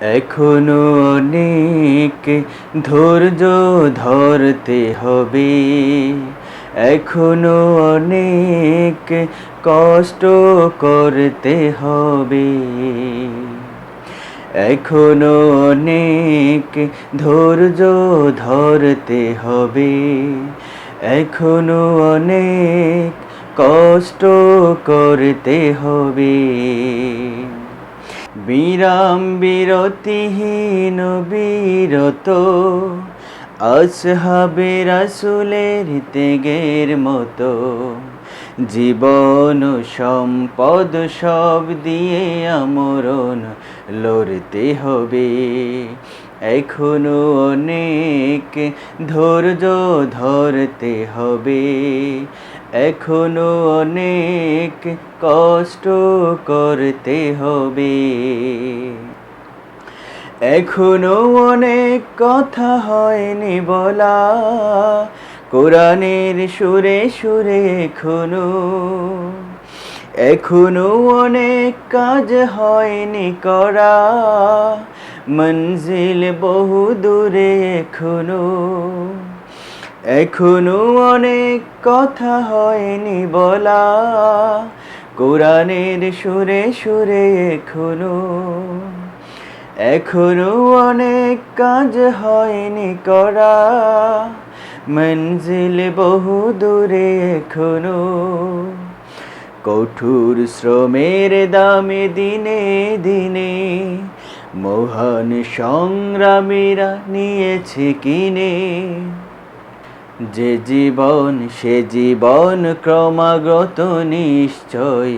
এখনও অনেক ধৈর্য ধরতে হবে। এখনও অনেক কষ্ট করতে হবে। এখনও অনেক ধৈর্য ধরতে হবে। এখনও অনেক কষ্ট করতে হবে। বিরাম বিরতিহীন বিরত আসহাবে রাসুলের তেগের মতো। জীবন সম্পদ সব দিয়ে আমরণ লড়তে হবে। এখনও অনেক ধৈর্য ধরতে হবে। এখনও অনেক কষ্ট করতে হবে। এখনও অনেক কথা হয়নি বলা। কোরআনের সুরে সুরে এখনও। এখনও অনেক কাজ হয়নি করা। মঞ্জিল বহু দূরে এখনও। এখনও অনেক কথা হয়নি বলা। কোরআনের সুরে সুরে এখনও। এখনও অনেক কাজ হয়নি করা। মঞ্জিল বহু দূরে এখনও। কঠোর শ্রমের দামে দিনে দিনে মহান সংগ্রামীরা নিয়েছে কিনে। যে জীবন, সে জীবন ক্রমাগত নিশ্চয়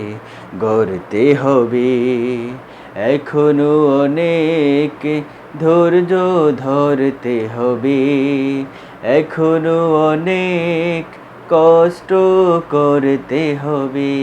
গড়তে হবে। এখনো অনেক ধৈর্য ধরতে হবে এখনো অনেক কষ্ট করতে হবে